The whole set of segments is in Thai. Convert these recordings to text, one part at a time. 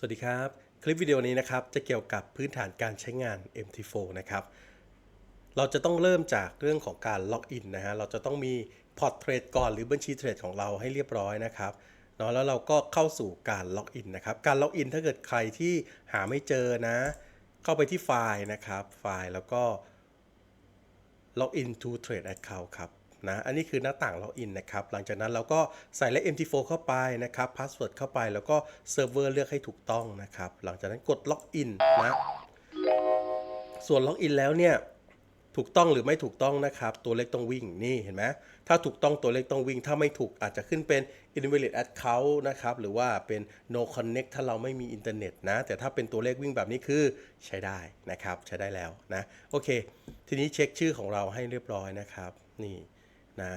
สวัสดีครับ คลิปวิดีโอนี้นะครับจะเกี่ยวกับพื้นฐานการใช้งาน MT4 นะครับ เราจะต้องเริ่มจากเรื่องของการล็อกอินนะฮะ เราจะต้องมีพอร์ตเทรดก่อนหรือบัญชีเทรดของเราให้เรียบร้อยนะครับเนาะแล้วเราก็เข้าสู่การล็อกอินนะครับ การล็อกอินถ้าเกิดใครที่หาไม่เจอนะ เข้าไปที่ไฟล์นะครับ ไฟล์แล้วก็ Login to Trade Account ครับ นะอันนี้คือหน้าต่าง Login นนะครับหลังจากนั้นเราก็ใส่เลข MT4 เข้าไปนะครับ Password เข้าไปแล้วก็เซิร์ฟเวอร์เลือกให้ถูกต้องนะครับหลังจากนั้นกด Login นนะส่วน Login แล้วเนี่ยถูกต้องหรือไม่ถูกต้องนะครับ ตัวเลขต้องวิ่งนี่เห็นไหมถ้าถูกต้องตัวเลขต้องวิ่ง ถ้าไม่ถูกอาจจะขึ้นเป็น invalid account นะครับ หรือว่าเป็น no connect ถ้าเราไม่มีอินเทอร์เน็ตนะ แต่ถ้าเป็นตัวเลขวิ่งแบบนี้คือใช้ได้นะครับ ใช้ได้แล้วนะ โอเค ทีนี้เช็คชื่อของเราให้เรียบร้อยนะครับ นี่ นะ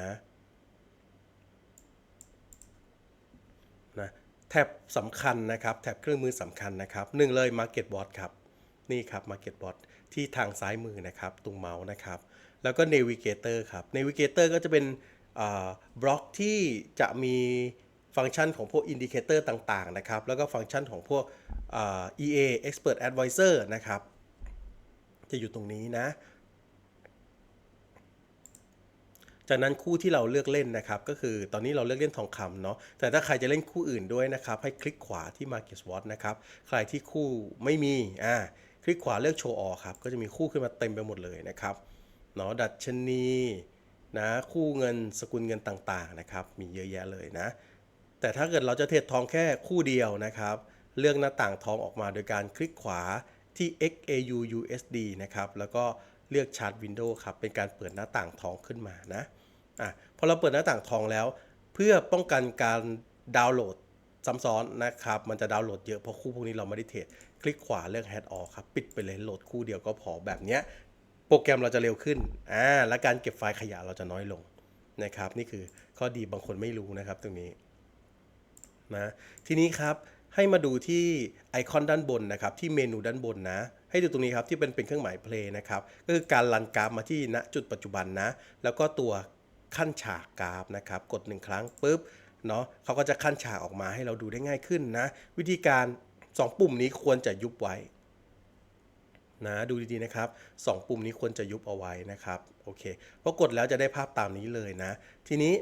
นะแท็บสำคัญนะครับ แท็บเครื่องมือสำคัญนะครับหนึ่งเลย Market Bot ครับ นี่ครับ Market Bot ที่ทางซ้ายมือนะครับ ตรงเมาส์นะครับ แล้วก็ Navigator ครับ Navigator ก็จะเป็นบล็อกที่จะมีฟังก์ชันของพวกอินดิเคเตอร์ต่าง ๆ นะครับ แล้วก็ฟังก์ชันของพวกอ่า EA Expert Advisor นะครับ จะอยู่ตรงนี้นะ จากนั้นคู่ที่เราเลือกเล่นนะครับก็คือตอนนี้เราเลือกเล่นทองคำเนาะแต่ถ้าใครจะเล่นคู่อื่นด้วยนะครับให้คลิกขวาที่ Market Watch นะครับใครที่คู่ไม่มีอ่าคลิกขวาเลือกโชว์ออครับก็จะมีคู่ขึ้นมาเต็มไปหมดเลยนะครับเนาะดัชนีนะคู่เงินสกุลเงินต่างๆนะครับมีเยอะแยะเลยนะ แต่ถ้าเกิดเราจะเทรดทองแค่คู่เดียวนะครับ เลือกหน้าต่างทองออกมาโดยการคลิกขวาที่ XAU USD นะครับแล้วก็เลือกชาร์ตวินโดว์ครับเป็นการเปิดหน้าต่างทองขึ้นมานะ อะพอเราเปิดหน้าต่างทองแล้ว เพื่อป้องกันการดาวน์โหลดซ้ำซ้อนนะครับ มันจะดาวน์โหลดเยอะเพราะคู่พวกนี้เราไม่ได้เทรดคลิกขวาเลือก Head All ครับ ปิดไปเลยโหลดคู่เดียวก็พอแบบเนี้ยโปรแกรมเราจะเร็วขึ้นอ่าและการเก็บไฟล์ขยะเราจะน้อยลงนะครับ นี่คือข้อดีบางคนไม่รู้นะครับตรงนี้นะทีนี้ครับให้มาดูที่ไอคอนด้านบนนะครับ ที่เมนูด้านบนนะ ให้ดูตรงนี้ครับที่เป็นเป็นเครื่องหมาย play นะครับก็คือการรันกราฟมาที่ณจุดปัจจุบันนะ แล้วก็ตัว ขั้นฉากกราฟนะครับ กดหนึ่งครั้งปุ๊บเนาะเขาก็จะขั้นฉากออกมาให้เราดูได้ง่ายขึ้นนะ วิธีการ 2 ปุ่มนี้ควรจะยุบไว้นะดูดีๆนะครับ 2 ปุ่มนี้ควรจะยุบเอาไว้นะครับโอเคพอกดแล้วจะได้ภาพตามนี้เลยนะ ทีนี้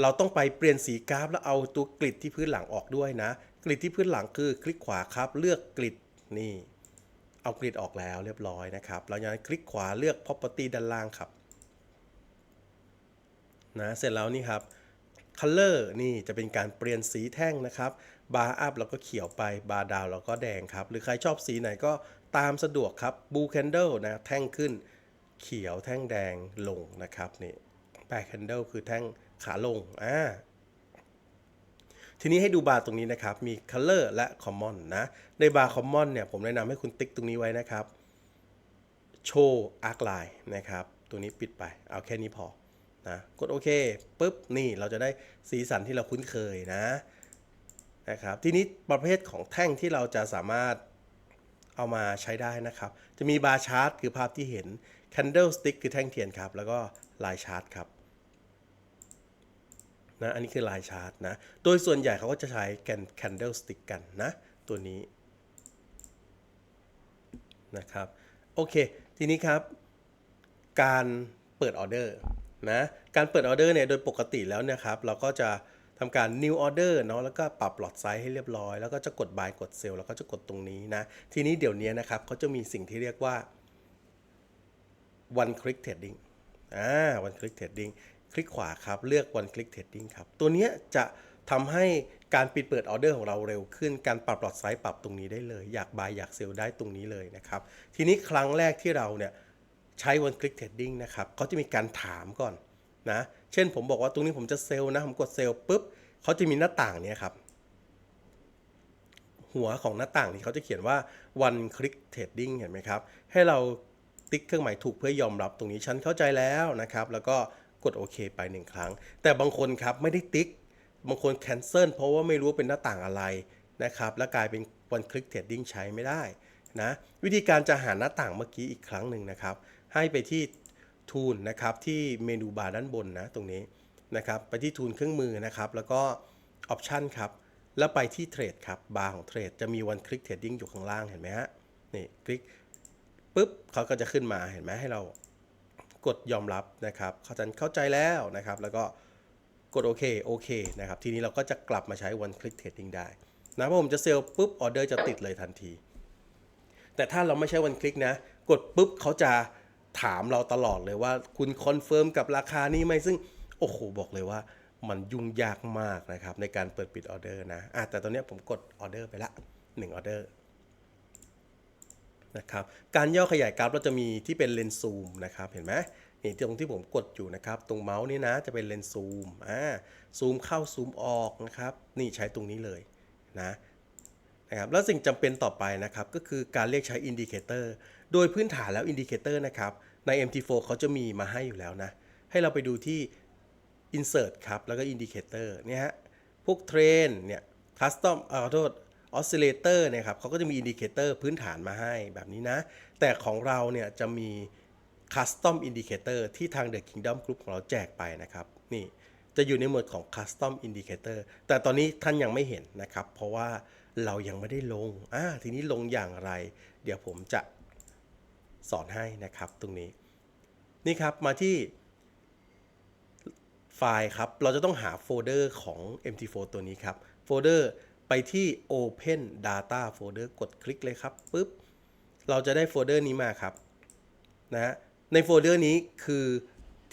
เราต้องไปเปลี่ยนสีกราฟ แล้วเอาตัวกริดที่พื้นหลังออกด้วยนะ กริดที่พื้นหลังคือคลิกขวาครับ เลือกกริดนี่ เอากริดออกแล้วเรียบร้อยนะครับหลังจากนั้นคลิกขวาเลือก property ด้านล่างครับ นะเสร็จแล้วนี่ครับ color นี่จะเป็นการเปลี่ยนสีแท่งนะครับ บาร์อัพเราก็เขียวไปบาร์ดาวเราก็แดงครับ หรือใครชอบสีไหนก็ตามสะดวกครับ blue candle นะแท่งขึ้น เขียวแท่งแดงลงนะครับนี่แปด candle คือแท่งขาลงอ่าทีนี้ให้ดูบาร์ตรงนี้นะครับ มี color และ common นะ ในบาร์ common เนี่ย ผมแนะนำให้คุณติ๊กตรงนี้ไว้นะครับ show arc line นะครับ ตัวนี้ปิดไป เอาแค่นี้พอ นะกดโอเคปุ๊บนี่เราจะได้สีสันที่เราคุ้นเคยนะนะครับทีนี้ประเภทของแท่งที่เราจะสามารถเอามาใช้ได้นะครับ จะมีบาร์ชาร์ตคือภาพที่เห็น candlestick คือแท่งเทียนครับ แล้วก็ลายชาร์ตครับนะอันนี้คือลายชาร์ตนะ โดยส่วนใหญ่เขาก็จะใช้แกน candlestick กันนะ ตัวนี้นะครับ โอเค ทีนี้ครับ การเปิดออเดอร์ นะการเปิดออเดอร์เนี่ยโดยปกติแล้วเนะครับเราก็จะทำการ new order เนาะแล้วก็ปรับหลอดไซส์ให้เรียบร้อย แล้วก็จะกด buy กด sell แล้วก็จะกดตรงนี้นะทีนี้เดี๋ยวนี้นะครับเขาจะมีสิ่งที่เรียกว่า one click trading อ่า one click trading คลิกขวาครับ เลือก one click trading ครับ ตัวนี้จะทำให้การปิดเปิดออเดอร์ของเราเร็วขึ้น การปรับหลอดไซส์ปรับตรงนี้ได้เลย อยาก buy อยาก sell ได้ตรงนี้เลยนะครับ ทีนี้ครั้งแรกที่เราเนี่ย ใช้ one click trading นะครับเขาจะมีการถามก่อนนะ เช่นผมบอกว่าตรงนี้ผมจะเซลล์นะ ผมกดเซลล์ปุ๊บเขาจะมีหน้าต่างเนี้ยครับ หัวของหน้าต่างนี้เขาจะเขียนว่า one click trading เห็นไหมครับ ให้เราติ๊กเครื่องหมายถูกเพื่อยอมรับตรงนี้ฉันเข้าใจแล้วนะครับ แล้วก็กดโอเคไปหนึ่งครั้ง แต่บางคนครับไม่ได้ติ๊ก บางคน cancel เพราะว่าไม่รู้เป็นหน้าต่างอะไรนะครับ แล้วกลายเป็น one click trading ใช้ไม่ได้นะ วิธีการจะหาหน้าต่างเมื่อกี้อีกครั้งหนึ่งนะครับ ให้ไปที่ทูลนะครับที่เมนูบาร์ด้านบนนะตรงนี้นะครับไปที่ทูลเครื่องมือนะครับแล้วก็ออปชันครับแล้วไปที่เทรดครับบาร์ของเทรดจะมีวันคลิกเทรดดิ้งอยู่ข้างล่างเห็นไหมฮะนี่คลิกปุ๊บเขาก็จะขึ้นมาเห็นไหมให้เรากดยอมรับนะครับเขาจะเข้าใจแล้วนะครับ แล้วก็กดโอเคโอเคนะครับ ทีนี้เราก็จะกลับมาใช้วันคลิกเทรดดิ้งได้นะพอผมจะเซลล์ปุ๊บออเดอร์จะติดเลยทันที แต่ถ้าเราไม่ใช่วันคลิกนะ กดปุ๊บเขาจะ ถามเราตลอดเลยว่า คุณคอนเฟิร์มกับราคานี้ไหมซึ่งโอ้โหบอกเลยว่า มันยุ่งยากมากนะครับ ในการเปิดปิดออเดอร์นะะแต่ตอนนี้ผมกดออเดอร์ไปละ1ออเดอร์นะครับการย่อขยายกราฟเราจะมีที่เป็นเลนส์ซูมนะครับเห็นไหมนี่ตรงที่ผมกดอยู่นะครับ ตรงเมาส์นี่นะจะเป็นเลนส์ซูมอ่าซูมเข้าซูมออกนะครับนี่ใช้ตรงนี้เลยนะนะครับแล้วสิ่งจำเป็นต่อไปนะครับก็คือการเรียกใช้อินดิเคเตอร์ โดยพื้นฐานแล้วอินดิเคเตอร์นะครับ ใน MT4 เขาจะมีมาให้อยู่แล้วนะ ให้เราไปดูที่ Insert ครับ แล้วก็ Indicator เนี่ยฮะ พวกเทรนเนี่ย Custom เอ่อขอโทษ Oscillator เนี่ยครับเขาก็จะมีอินดิเคเตอร์พื้นฐานมาให้แบบนี้นะ แต่ของเราเนี่ยจะมี Custom Indicator ที่ทาง The Kingdom Group ของเราแจกไปนะครับ นี่จะอยู่ในหมวดของ Custom Indicator แต่ตอนนี้ท่านยังไม่เห็นนะครับ เพราะว่าเรายังไม่ได้ลงอ่าทีนี้ลงอย่างไร เดี๋ยวผมจะ สอนให้นะครับตรงนี้ นี่ครับมาที่ไฟล์ครับ เราจะต้องหาโฟลเดอร์ของ MT4 ตัวนี้ครับ โฟลเดอร์ไปที่ Open Data Folder กดคลิกเลยครับปุ๊บ เราจะได้โฟลเดอร์นี้มาครับนะในโฟลเดอร์นี้คือ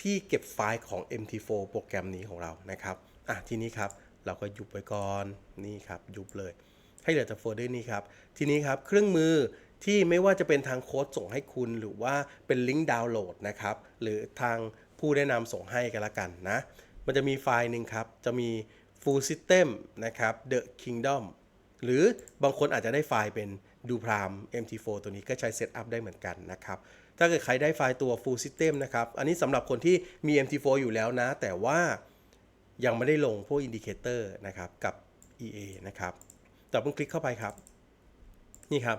ที่เก็บไฟล์ของ MT4 โปรแกรมนี้ของเรานะครับอะทีนี้ครับเราก็ยุบไว้ก่อนนี่ครับยุบเลย ให้เหลือแต่โฟลเดอร์นี้ครับ ทีนี้ครับเครื่องมือ ที่ไม่ว่าจะเป็นทางโค้ดส่งให้คุณ หรือว่าเป็นลิงก์ดาวน์โหลดนะครับ หรือทางผู้แนะนำส่งให้กันละกันนะ มันจะมีไฟล์หนึ่งครับ จะมี full system นะครับ the kingdom หรือบางคนอาจจะได้ไฟล์เป็นดูพราม MT4 ตัวนี้ก็ใช้เซตอัพได้เหมือนกันนะครับ ถ้าเกิดใครได้ไฟล์ตัว full system นะครับ อันนี้สำหรับคนที่มี MT4 อยู่แล้วนะ แต่ว่ายังไม่ได้ลงพวกอินดิเคเตอร์นะครับกับ EA นะครับแต่เพิ่งคลิกเข้าไปครับ นี่ครับ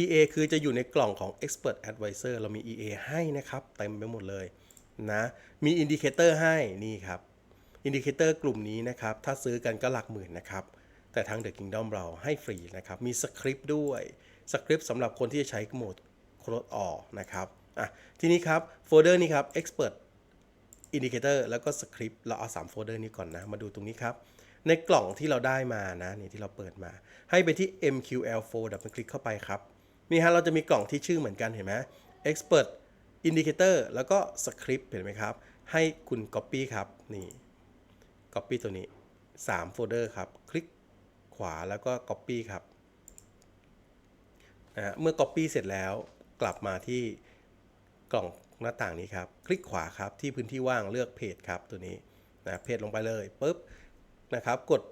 EA คือจะอยู่ในกล่องของ Expert Advisor เรามี EA ให้นะครับ เต็มไปหมดเลยนะ มีอินดิเคเตอร์ให้นี่ครับอินดิเคเตอร์กลุ่มนี้นะครับ ถ้าซื้อกันก็หลักหมื่นนะครับ แต่ทาง The Kingdom เราให้ฟรีนะครับ มีสคริปต์ด้วยสคริปต์สำหรับคนที่จะใช้โหมดโคลดออนะครับอะทีนี้ครับโฟลเดอร์นี้ครับ Expert อินดิเคเตอร์แล้วก็สคริปต์เราเอา3โฟลเดอร์นี้ก่อนนะ มาดูตรงนี้ครับ ในกล่องที่เราได้มานะนี่ที่เราเปิดมา ให้ไปที่ MQL4 ดับเบิลคลิกเข้าไปครับ นี่ฮะเราจะมีกล่องที่ชื่อเหมือนกันเห็นไหม Expert Indicator แล้วก็สคริปต์เห็นไหมครับ ให้คุณ Copy ครับ นี่ Copy ตัวนี้ 3 โฟลเดอร์ครับ คลิกขวาแล้วก็ Copy ครับนะฮะเมื่อ Copy เสร็จแล้วกลับมาที่กล่องหน้าต่างนี้ครับ คลิกขวาครับที่พื้นที่ว่างเลือกเพจครับตัวนี้นะเพจลงไปเลยปุ๊บนะครับ กด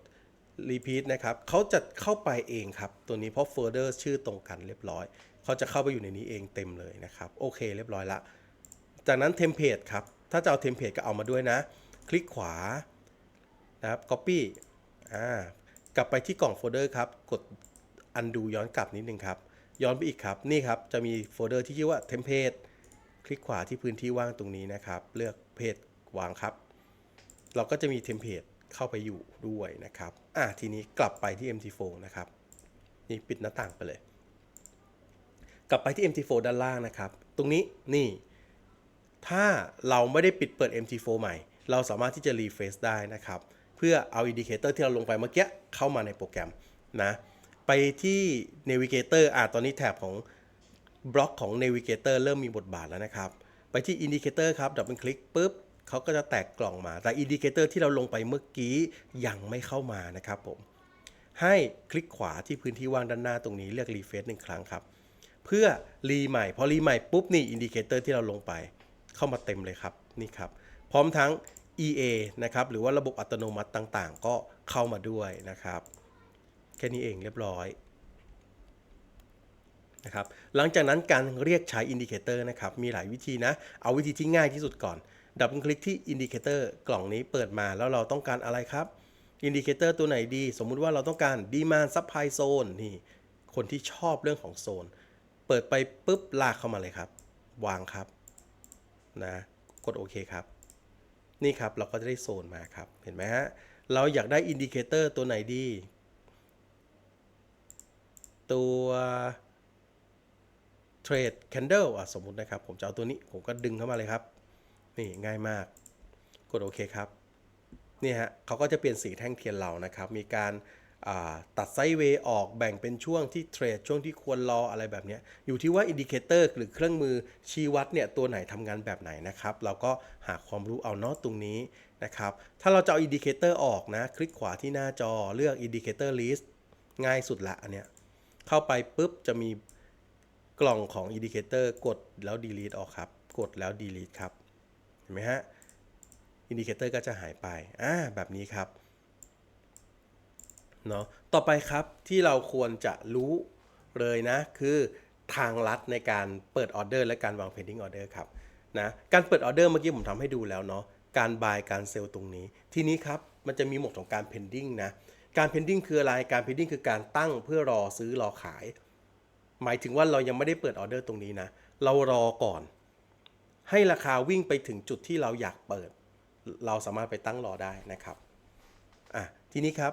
repeat นะครับเขาจะเข้าไปเองครับ ตัวนี้เพราะโฟลเดอร์ชื่อตรงกันเรียบร้อย เขาจะเข้าไปอยู่ในนี้เองเต็มเลยนะครับ โอเคเรียบร้อยละ จากนั้นเทมเพลตครับ ถ้าจะเอาเทมเพลตก็เอามาด้วยนะ คลิกขวานะครับ copy อ่ากลับไปที่กล่องโฟลเดอร์ครับ กด undo ย้อนกลับนิดนึงครับ ย้อนไปอีกครับ นี่ครับ จะมีโฟลเดอร์ที่ชื่อว่าเทมเพลตคลิกขวาที่พื้นที่ว่างตรงนี้นะครับ เลือกเพจวางครับ เราก็จะมีเทมเพลต เข้าไปอยู่ด้วยนะครับ อะทีนี้กลับไปที่ MT4 นะครับ นี่ปิดหน้าต่างไปเลย กลับไปที่ MT4 ด้านล่างนะครับ ตรงนี้นี่ ถ้าเราไม่ได้ปิดเปิด MT4 ใหม่ เราสามารถที่จะรีเฟซได้นะครับ เพื่อเอาอินดิเคเตอร์ที่เราลงไปเมื่อกี้เข้ามาในโปรแกรมนะ ไปที่ Navigator อะตอนนี้แถบของบล็อกของ Navigator เริ่มมีบทบาทแล้วนะครับ ไปที่ Indicator ครับดับเบิลคลิกปุ๊บ เขาก็จะแตกกล่องมา แต่ Indicator ที่เราลงไปเมื่อกี้ยังไม่เข้ามานะครับผม ให้คลิกขวาที่พื้นที่ว่างด้านหน้าตรงนี้เลือกรีเฟซหนึ่งครั้งครับ เพื่อรีใหม่ พอรีใหม่ปุ๊บนี่อินดิเคเตอร์ที่เราลงไปเข้ามาเต็มเลยครับนี่ครับ พร้อมทั้ง EA นะครับหรือว่าระบบอัตโนมัติต่างๆ ก็เข้ามาด้วยนะครับ แค่นี้เองเรียบร้อยนะครับหลังจากนั้นการเรียกใช้อินดิเคเตอร์นะครับมีหลายวิธีนะ เอาวิธีที่ง่ายที่สุดก่อน ดับเบิลคลิกที่อินดิเคเตอร์กล่องนี้เปิดมาแล้วเราต้องการอะไรครับอินดิเคเตอร์ตัวไหนดี สมมุติว่าเราต้องการดีมาซับไพโซนนี่คนที่ชอบเรื่องของโซน เปิดไปปุ๊บลากเข้ามาเลยครับ วางครับนะกดโอเคครับ นี่ครับเราก็จะได้โซนมาครับ เห็นไหมฮะเราอยากได้อินดิเคเตอร์ตัวไหนดี ตัว trade candle อะสมมุตินะครับ ผมจะเอาตัวนี้ผมก็ดึงเข้ามาเลยครับ นี่ง่ายมาก กดโอเคครับนี่ฮะเขาก็จะเปลี่ยนสีแท่งเทียนเรานะครับ มีการาตัดไซด์เวย์ออกแบ่งเป็นช่วงที่เทรดช่วงที่ควรรออะไรแบบนี้อยู่ที่ว่าอินดิเคเตอร์หรือเครื่องมือชี้วัดเนี่ยตัวไหนทำงานแบบไหนนะครับ เราก็หาความรู้เอาเนาะตรงนี้นะครับ ถ้าเราจะเอาอินดิเคเตอร์ออกนะ คลิกขวาที่หน้าจอเลือกอินดิเคเตอร์ลิสต์ง่ายสุดละอันเนี้ยเข้าไปปุ๊บจะมีกล่องของอินดิเคเตอร์กดแล้ว delete ออกครับ กดแล้ว delete ครับ เห็นไหมฮะ อินดิเคเตอร์ก็จะหายไป อ่า แบบนี้ครับ เนาะ ต่อไปครับที่เราควรจะรู้เลยนะ คือทางลัดในการเปิดออเดอร์และการวาง pending order ครับนะการเปิดออเดอร์เมื่อกี้ผมทำให้ดูแล้วเนาะการ buy การเซลล์ตรงนี้ ทีนี้ครับ มันจะมีหมวดของการ pending นะ การ pending คืออะไร การ pending คือการตั้งเพื่อรอซื้อรอขาย หมายถึงว่าเรายังไม่ได้เปิดออเดอร์ตรงนี้นะ เรารอก่อน ให้ราคาวิ่งไปถึงจุดที่เราอยากเปิด เราสามารถไปตั้งรอได้นะครับอะทีนี้ครับ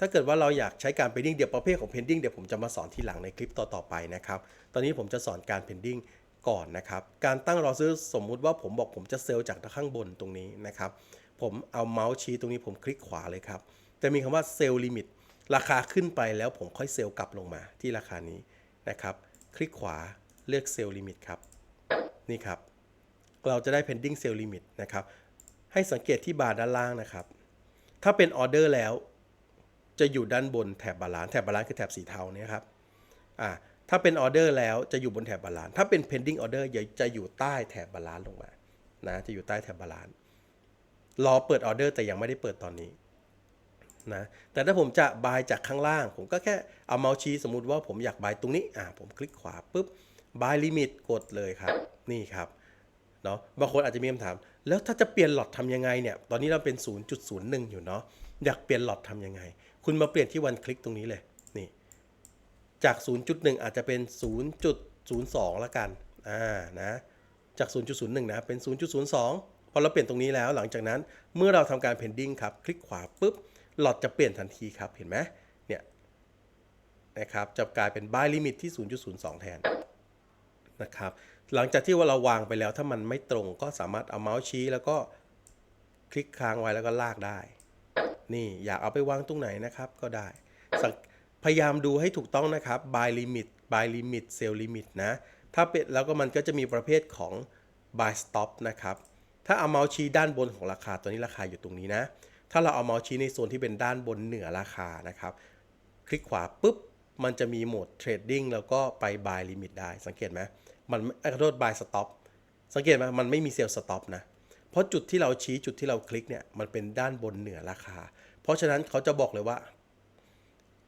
ถ้าเกิดว่าเราอยากใช้การ pending เดี๋ยวประเภทของ pending เดี๋ยวผมจะมาสอนทีหลังในคลิปต่อๆไปนะครับ ตอนนี้ผมจะสอนการ pending ก่อนนะครับ การตั้งรอซื้อสมมุติว่าผมบอกผมจะเซลล์จากข้างบนตรงนี้นะครับ ผมเอาเมาส์ชี้ตรงนี้ผมคลิกขวาเลยครับ จะมีคำว่าเซลล์ลิมิตราคาขึ้นไปแล้วผมค่อยเซลล์กลับลงมาที่ราคานี้นะครับ คลิกขวาเลือกเซลล์ลิมิตครับ นี่ครับ เราจะได้ pending sale limit นะครับ ให้สังเกตที่บาร์ด้านล่างนะครับ ถ้าเป็นออเดอร์แล้ว จะอยู่ด้านบนแถบบาลานซ์แถบบาลานซ์คือแถบสีเทาเนี่ยครับ อ่า ถ้าเป็นออเดอร์แล้วจะอยู่บนแถบบาลานซ์ถ้าเป็น pending order จะอยู่ใต้แถบบาลานซ์ลงมา นะ จะอยู่ใต้แถบบาลานซ์รอเปิดออเดอร์แต่ยังไม่ได้เปิดตอนนี้นะ แต่ถ้าผมจะบายจากข้างล่าง ผมก็แค่เอาเมาส์ชี้สมมุติว่าผมอยากบายตรงนี้ อ่า ผมคลิกขวาปุ๊บบายลิมิตกดเลยครับ นี่ครับ เนาะบางคนอาจจะมีคำถาม แล้วถ้าจะเปลี่ยนหลอดทำยังไงเนี่ยตอนนี้เราเป็น 0.01 อยู่เนาะอยากเปลี่ยนหลอดทำยังไง คุณมาเปลี่ยนที่วันคลิกตรงนี้เลยนี่จาก 0.1 อาจจะเป็น 0.02 ละกันอ่านะจาก 0.01 นะเป็น 0.02 พอเราเปลี่ยนตรงนี้แล้ว หลังจากนั้นเมื่อเราทำการ pending ครับ คลิกขวาปุ๊บหลอดจะเปลี่ยนทันทีครับเห็นไหมเนี่ยนะครับจะกลายเป็น buy limit ที่ 0.02 แทนนะครับ หลังจากที่ว่าเราวางไปแล้ว ถ้ามันไม่ตรงก็สามารถเอาเมาส์ชี้แล้วก็คลิกค้างไว้แล้วก็ลากได้ นี่อยากเอาไปวางตรงไหนนะครับก็ได้ พยายามดูให้ถูกต้องนะครับ by limit by limit sell limit นะ ถ้าเป็นแล้วก็มันก็จะมีประเภทของ buy stop นะครับ ถ้าเอาเมาส์ชี้ด้านบนของราคาตัวนี้ราคาอยู่ตรงนี้นะ ถ้าเราเอาเมาส์ชี้ในโซนที่เป็นด้านบนเหนือราคานะครับ คลิกขวาปุ๊บ มันจะมีโหมดเทรดดิ้งแล้วก็ไป buy limit ได้ สังเกตไหม มันเอ้ยขอโทษ buy stop สังเกตไหมมันไม่มีเซลล์ stop นะ เพราะจุดที่เราชี้จุดที่เราคลิกเนี่ยมันเป็นด้านบนเหนือราคา เพราะฉะนั้นเขาจะบอกเลยว่า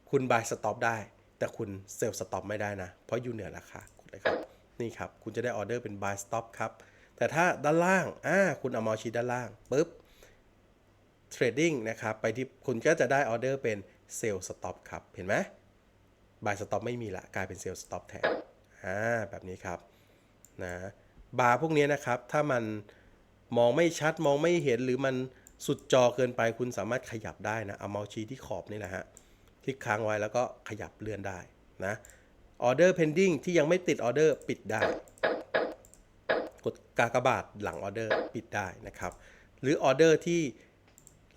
คุณ buy stop ได้ แต่คุณเซลล์ stop ไม่ได้นะ เพราะอยู่เหนือราคากดเลยครับ นี่ครับ คุณจะได้ออเดอร์เป็น buy stop ครับ แต่ถ้าด้านล่างอ่าคุณเอาเมาส์ชี้ด้านล่างปุ๊บ trading นะครับ ไปที่คุณก็จะได้ออเดอร์เป็น sell stop ครับ เห็นไหม buy stop ไม่มีละกลายเป็น sell stop แทนอ่าแบบนี้ครับ นะบาร์พวกนี้นะครับ ถ้ามันมองไม่ชัดมองไม่เห็นหรือมันสุดจอเกินไปคุณสามารถขยับได้นะ เอาเมาส์ชี้ที่ขอบนี่แหละฮะคลิกค้างไว้แล้วก็ขยับเลื่อนได้นะออเดอร์ pending ที่ยังไม่ติดออเดอร์ปิดได้ กดกากบาทหลังออเดอร์ปิดได้นะครับ หรือออเดอร์ที่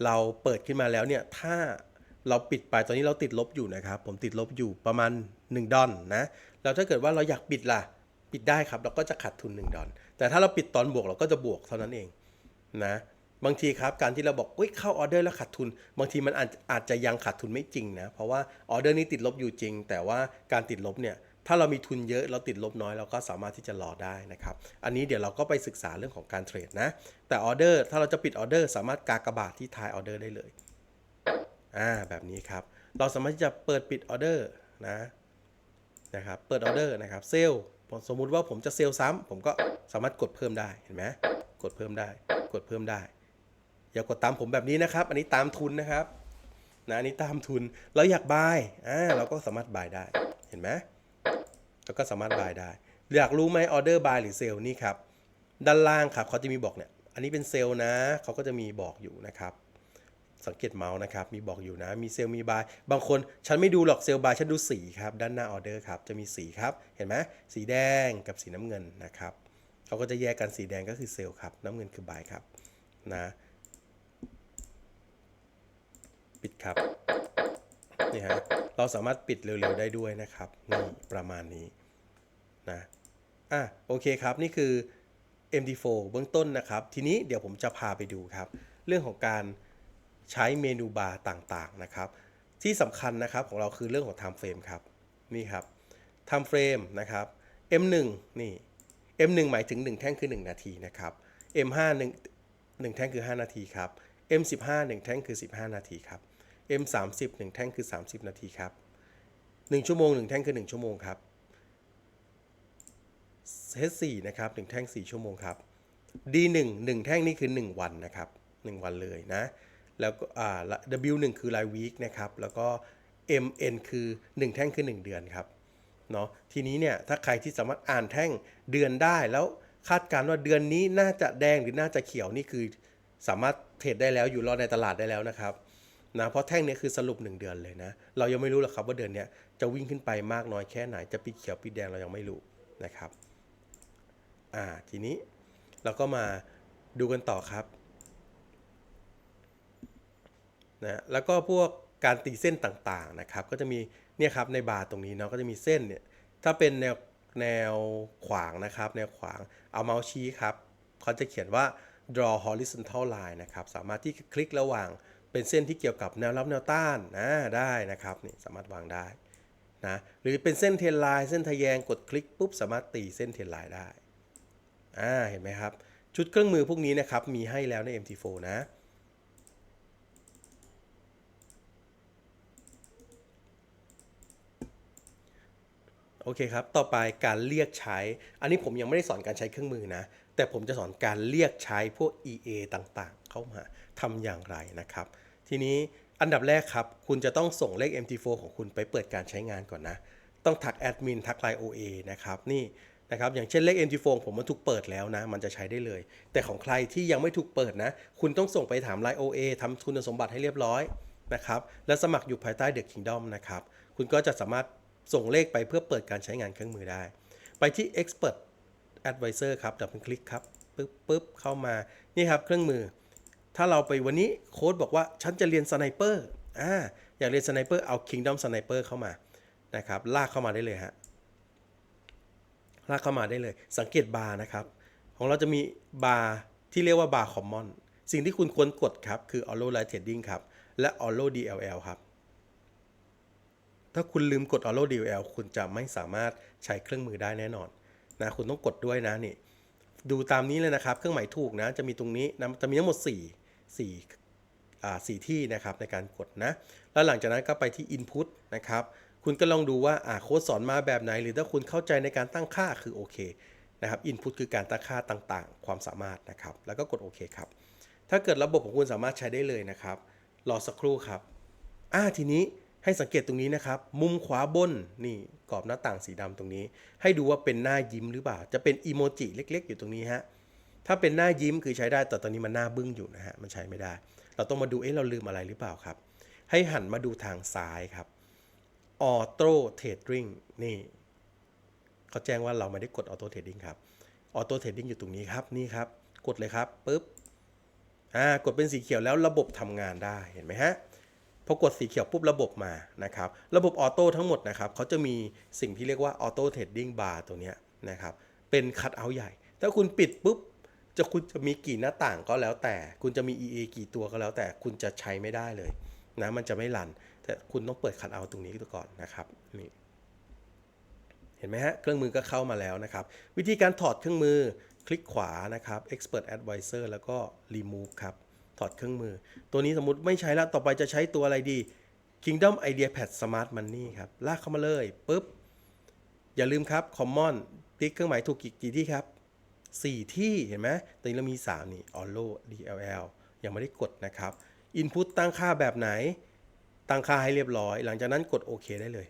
เราเปิดขึ้นมาแล้วเนี่ย ถ้าเราปิดไปตอนนี้เราติดลบอยู่นะครับ ผมติดลบอยู่ประมาณ 1 ดอลนะแล้วถ้าเกิดว่าเราอยากปิดล่ะ ปิดได้ครับ เราก็จะขาดทุน 1 ดอลแต่ถ้าเราปิดตอนบวกเราก็จะบวกเท่านั้นเองนะบางทีครับการที่เราบอกอุ้ยเข้าออเดอร์แล้วขาดทุน บางทีมันอาจอาจจะยังขาดทุนไม่จริงนะเพราะว่าออเดอร์นี้ติดลบอยู่จริง แต่ว่าการติดลบเนี่ยถ้าเรามีทุนเยอะเราติดลบน้อยเราก็สามารถที่จะรอได้นะครับ อันนี้เดี๋ยวเราก็ไปศึกษาเรื่องของการเทรดนะ แต่ออเดอร์ถ้าเราจะปิดออเดอร์สามารถกากระบาทที่ท้ายออเดอร์ได้เลยอ่าแบบนี้ครับ เราสามารถที่จะเปิดปิดออเดอร์นะนะครับเปิดออเดอร์นะครับเซลล์ สมมุติว่าผมจะเซลล์ซ้ำผมก็สามารถกดเพิ่มได้เห็นไหมกดเพิ่มได้ กดเพิ่มได้ อย่ากดตามผมแบบนี้นะครับ อันนี้ตามทุนนะครับนะอันนี้ตามทุนเราอยากบายอ่าเราก็สามารถบายได้เห็นไหมเราก็สามารถบายได้ อยากรู้ไหมออเดอร์บายหรือเซลล์นี่ครับด้านล่างครับเขาจะมีบอกเนี่ยอันนี้เป็นเซลล์นะเขาก็จะมีบอกอยู่นะครับ สังเกตเมาส์นะครับ มีบอกอยู่นะ มีเซลล์มีบาย บางคนฉันไม่ดูหรอกเซลล์บาย ฉันดูสีครับ ด้านหน้าออเดอร์ครับ จะมีสีครับ เห็นไหมสีแดงกับสีน้ำเงินนะครับเขาก็จะแยกกันสีแดงก็คือเซลล์ครับ น้ำเงินคือบายครับนะปิดครับนี่ฮะเราสามารถปิดเร็วๆได้ด้วยนะครับนี่ประมาณนี้นะอะโอเคครับนี่คือ MD4 เบื้องต้นนะครับ ทีนี้เดี๋ยวผมจะพาไปดูครับ เรื่องของการ ใช้เมนูบาร์ต่างๆนะครับ ที่สำคัญนะครับของเราคือเรื่องของ time frame ครับ นี่ครับ time frame นะครับ M1 นี่ M1 หมายถึง 1 แท่งคือ 1 นาทีนะครับ M5 1 1แท่งคือ 5 นาทีครับ M15 1 แท่งคือ 15 นาทีครับ M30 1 แท่งคือ 30 นาทีครับ 1 ชั่วโมง 1 แท่งคือ 1 ชั่วโมงครับ H4 นะครับ1แท่ง 4 ชั่วโมงครับ D1 1 แท่งนี่คือ 1 วันนะครับ 1 วันเลยนะ แล้วก็อ่า W1 คือรายวีคนะครับ แล้วก็ MN คือ 1 แท่งคือ 1 เดือนครับ เนาะทีนี้เนี่ย ถ้าใครที่สามารถอ่านแท่งเดือนได้ แล้วคาดการณ์ว่าเดือนนี้น่าจะแดงหรือน่าจะเขียวนี่คือ สามารถเทรดได้แล้วอยู่รอในตลาดได้แล้วนะครับนะเพราะแท่งนี้คือสรุป 1 เดือนเลยนะ เรายังไม่รู้หรอกครับว่าเดือนนี้จะวิ่งขึ้นไปมากน้อยแค่ไหน จะปิดเขียวปิดแดงเรายังไม่รู้นะครับ อ่า ทีนี้เราก็มาดูกันต่อครับ นะแล้วก็พวกการตีเส้นต่างๆนะครับ ก็จะมีเนี่ยครับในบาร์ตรงนี้เนาะก็จะมีเส้นเนี่ยถ้าเป็นแนวแนวขวางนะครับ แนวขวางเอาเมาส์ชี้ครับเขาจะเขียนว่า draw horizontal line นะครับ สามารถที่คลิกระหว่างเป็นเส้นที่เกี่ยวกับแนวรับแนวต้านนะได้นะครับนี่สามารถวางได้นะหรือเป็นเส้นเทนไลน์เส้นทะแยงกดคลิกปุ๊บสามารถตีเส้นเทนไลน์ได้อ่าเห็นไหมครับ ชุดเครื่องมือพวกนี้นะครับมีให้แล้วใน MT4 นะ อเคครับ ต่อไปการเรียกใช้ อันนี้ผมยังไม่ได้สอนการใช้เครื่องมือนะ แต่ผมจะสอนการเรียกใช้พวก EA ต่างๆ เข้ามาทำอย่างไรนะครับ ทีนี้อันดับแรกครับ คุณจะต้องส่งเลข MT4 ของคุณไปเปิดการใช้งานก่อนนะ ต้องทักแอดมินทักไลน์ OA นะครับ นี่นะครับ อย่างเช่นเลข MT4 ผมมันถูกเปิดแล้วนะ มันจะใช้ได้เลย แต่ของใครที่ยังไม่ถูกเปิดนะ คุณต้องส่งไปถามไลน์ OA ทำคุณสมบัติให้เรียบร้อยนะครับ และสมัครอยู่ภายใต้ The Kingdom นะครับ คุณก็จะสามารถ ส่งเลขไปเพื่อเปิดการใช้งานเครื่องมือได้ ไปที่ Expert Advisor ครับดับคลิกครับปึ๊บปึ๊บเข้ามา นี่ครับเครื่องมือ ถ้าเราไปวันนี้โค้ดบอกว่าฉันจะเรียนสไนเปอร์อ่าอยากเรียนสไนเปอร์เอา Kingdom Sniper เข้ามานะครับลากเข้ามาได้เลยฮะลากเข้ามาได้เลย สังเกตบาร์นะครับ ของเราจะมีบาร์ที่เรียกว่าบาร์คอมมอนสิ่งที่คุณควรกดครับ คือ Auto Light Trading ครับ และ Auto DLL ครับ ถ้าคุณลืมกด Auto DLL คุณจะไม่สามารถใช้เครื่องมือได้แน่นอนนะคุณต้องกดด้วยนะนี่ดูตามนี้เลยนะครับ เครื่องหมายถูกนะ จะมีตรงนี้นะจะมีทั้งหมด 4 4อ่า4ที่นะครับในการกดนะ แล้วหลังจากนั้นก็ไปที่ Input นะครับ คุณก็ลองดูว่าอ่าโค้ดสอนมาแบบไหน หรือถ้าคุณเข้าใจในการตั้งค่าคือโอเคนะครับ Input คือการตั้งค่าต่างๆ ความสามารถนะครับ แล้วก็กดโอเคครับ ถ้าเกิดระบบของคุณสามารถใช้ได้เลยนะครับ รอสักครู่ครับ อ่าทีนี้ ให้สังเกตตรงนี้นะครับ มุมขวาบนนี่กรอบหน้าต่างสีดำตรงนี้ ให้ดูว่าเป็นหน้ายิ้มหรือเปล่า จะเป็นอีโมจิเล็ก ๆ อยู่ตรงนี้ฮะถ้าเป็นหน้ายิ้มคือใช้ได้แต่ตอนนี้มันหน้าบึ้งอยู่นะฮะมันใช้ไม่ได้ เราต้องมาดูเอ๊ะเราลืมอะไรหรือเปล่าครับ ให้หันมาดูทางซ้ายครับออโต้เทรดดิ้งนี่เขาแจ้งว่าเราไม่ได้กดออโต้เทรดดิ้งครับออโต้เทรดดิ้งอยู่ตรงนี้ครับนี่ครับ กดเลยครับปุ๊บอ่ากดเป็นสีเขียวแล้วระบบทำงานได้เห็นไหมฮะ พอกดสีเขียวปุ๊บระบบมานะครับ ระบบออโต้ทั้งหมดนะครับเขาจะมีสิ่งที่เรียกว่าออโต้เทรดดิ้งบาร์ตัวนี้นะครับ เป็นคัทเอาท์ใหญ่ ถ้าคุณปิดปุ๊บจะคุณจะมีกี่หน้าต่างก็แล้วแต่ คุณจะมี EA กี่ตัวก็แล้วแต่คุณจะใช้ไม่ได้เลยนะมันจะไม่รัน แต่คุณต้องเปิดคัทเอาท์ตรงนี้ก่อนนะครับนี่เห็นไหมฮะ เครื่องมือก็เข้ามาแล้วนะครับ วิธีการถอดเครื่องมือคลิกขวานะครับ Expert Advisor แล้วก็ Remove ครับ ถอดเครื่องมือ ตัวนี้สมมติไม่ใช้แล้วต่อไปจะใช้ตัวอะไรดี Kingdom Idea Pad Smart Money ครับ ลากเข้ามาเลยปุ๊บ อย่าลืมครับ Common คลิกเครื่องหมายถูกกี่กี่ที่ครับ 4 ที่เห็นไหมตอนนี้เรามี 3 นี่ Allo DLL ยังไม่ได้กดนะครับ Input ตั้งค่าแบบไหน ตั้งค่าให้เรียบร้อย หลังจากนั้นกดโอเคได้เลย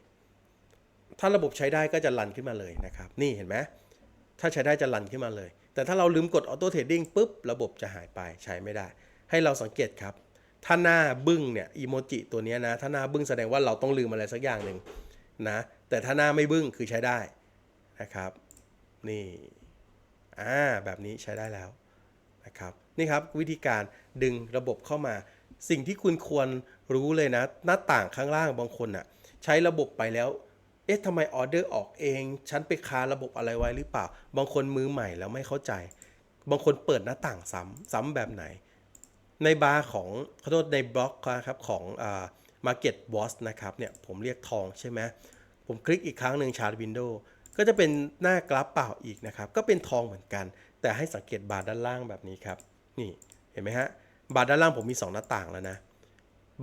ถ้าระบบใช้ได้ก็จะรันขึ้นมาเลยนะครับ นี่เห็นไหมถ้าใช้ได้จะรันขึ้นมาเลย แต่ถ้าเราลืมกดออโต้เทรดดิ้งปุ๊บ ระบบจะหายไปใช้ไม่ได้ ให้เราสังเกตครับ ถ้าหน้าบึ้งเนี่ยอีโมจิตัวนี้นะ ถ้าหน้าบึ้งแสดงว่าเราต้องลืมอะไรสักอย่างหนึ่งนะ แต่ถ้าหน้าไม่บึ้งคือใช้ได้นะครับ นี่ อ่า แบบนี้ใช้ได้แล้วนะครับ นี่ครับวิธีการดึงระบบเข้ามา สิ่งที่คุณควรรู้เลยนะ หน้าต่างข้างล่างบางคนอะใช้ระบบไปแล้วเอ๊ะทำไมออเดอร์ออกเอง ฉันไปคาระบบอะไรไว้หรือเปล่า บางคนมือใหม่แล้วไม่เข้าใจ บางคนเปิดหน้าต่างซ้ำซ้ำแบบไหน ในบาร์ของขอโทษในบล็อกนะครับของอ่า Market Watch นะครับเนี่ยผมเรียกทองใช่ไหมผมคลิกอีกครั้งหนึ่งชาร์จวินโดว์ก็จะเป็นหน้ากราฟเปล่าอีกนะครับ ก็เป็นทองเหมือนกัน แต่ให้สังเกตบาร์ด้านล่างแบบนี้ครับ นี่เห็นไหมฮะบาร์ด้านล่างผมมี 2 หน้าต่างแล้วนะ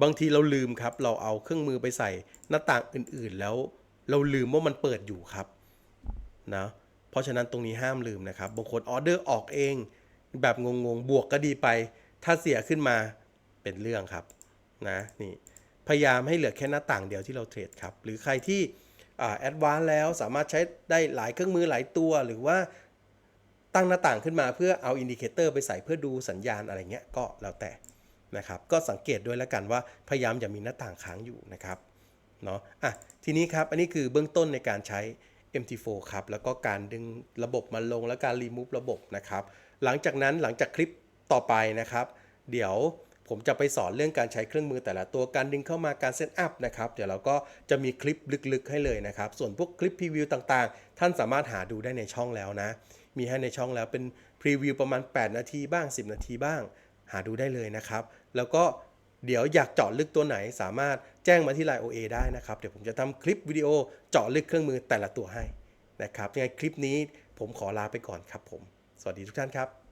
บางทีเราลืมครับ เราเอาเครื่องมือไปใส่หน้าต่างอื่นๆ แล้วเราลืมว่ามันเปิดอยู่ครับนะเพราะฉะนั้นตรงนี้ห้ามลืมนะครับบางคนออเดอร์ออกเอง แบบงงๆ บวกก็ดีไป ถ้าเสียขึ้นมาเป็นเรื่องครับนะนี่พยายามให้เหลือแค่หน้าต่างเดียวที่เราเทรดครับ หรือใครที่แอดวานแล้วสามารถใช้ได้หลายเครื่องมือหลายตัว หรือว่าตั้งหน้าต่างขึ้นมาเพื่อเอาอินดิเคเตอร์ไปใส่เพื่อดูสัญญาณอะไรเงี้ยก็แล้วแต่นะครับ ก็สังเกตด้วยแล้วกันว่าพยายามอย่ามีหน้าต่างค้างอยู่นะครับเนาะอะทีนี้ครับ อันนี้คือเบื้องต้นในการใช้ MT4 ครับ แล้วก็การดึงระบบมาลงและการรีมูฟระบบนะครับ หลังจากนั้นหลังจากคลิป ต่อไปนะครับ เดี๋ยวผมจะไปสอนเรื่องการใช้เครื่องมือแต่ละตัวการดึงเข้ามาการเซตอัพนะครับ เดี๋ยวเราก็จะมีคลิปลึกๆให้เลยนะครับ ส่วนพวกคลิปพรีวิวต่างๆ ท่านสามารถหาดูได้ในช่องแล้วนะ มีให้ในช่องแล้วเป็นพรีวิวประมาณ 8 นาทีบ้าง 10 นาทีบ้าง หาดูได้เลยนะครับ แล้วก็เดี๋ยวอยากเจาะลึกตัวไหนสามารถแจ้งมาที่ Line OA ได้นะครับ เดี๋ยวผมจะทำคลิปวิดีโอเจาะลึกเครื่องมือแต่ละตัวให้นะครับยังไงคลิปนี้ผมขอลาไปก่อนครับผม สวัสดีทุกท่านครับ